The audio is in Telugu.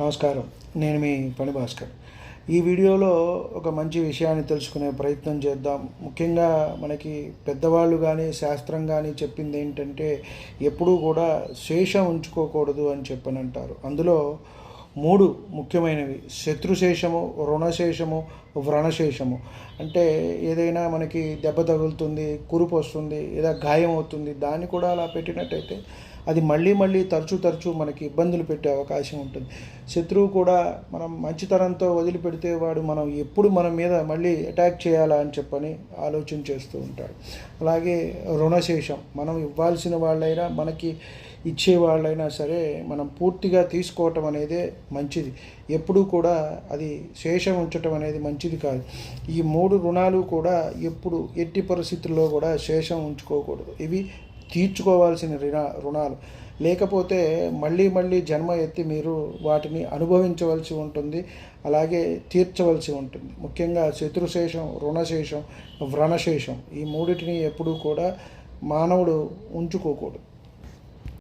నమస్కారం. నేను మీ పని భాస్కర్. ఈ వీడియోలో ఒక మంచి విషయాన్ని తెలుసుకునే ప్రయత్నం చేద్దాం. ముఖ్యంగా మనకి పెద్దవాళ్ళు కానీ శాస్త్రం కానీ చెప్పింది ఏంటంటే ఎప్పుడూ కూడా శేషం ఉంచుకోకూడదు అని చెప్పని అంటారు. అందులో మూడు ముఖ్యమైనవి. శత్రుశేషము రుణశేషము వ్రణశేషము అంటే ఏదైనా మనకి దెబ్బ తగులుతుంది కురుపు వస్తుంది లేదా గాయం అవుతుంది దాన్ని కూడా అలా పెట్టినట్టయితే అది మళ్ళీ మళ్ళీ తరచూ తరచూ మనకి ఇబ్బందులు పెట్టే అవకాశం ఉంటుంది. శత్రువు కూడా మనం మంచితనంతో వదిలిపెడితే వాడు మనం ఎప్పుడు మన మీద మళ్ళీ అటాక్ చేయాలా అని చెప్పని ఆలోచన చేస్తూ ఉంటాడు. అలాగే రుణశేషం మనం ఇవ్వాల్సిన వాళ్ళైనా మనకి ఇచ్చే వాళ్ళైనా సరే మనం పూర్తిగా తీసుకోవటం అనేదే మంచిది. ఎప్పుడూ కూడా అది శేషం ఉంచటం అనేది మంచిది కాదు. ఈ మూడు రుణాలు కూడా ఎప్పుడు ఎట్టి పరిస్థితుల్లో కూడా శేషం ఉంచుకోకూడదు. ఇవి తీర్చుకోవాల్సిన రుణ రుణాలు. లేకపోతే మళ్ళీ మళ్ళీ జన్మ ఎత్తి మీరు వాటిని అనుభవించవలసి ఉంటుంది. అలాగే తీర్చవలసి ఉంటుంది. ముఖ్యంగా శత్రుశేషం రుణశేషం వ్రణశేషం ఈ మూడిటిని ఎప్పుడూ కూడా మానవుడు ఉంచుకోకూడదు.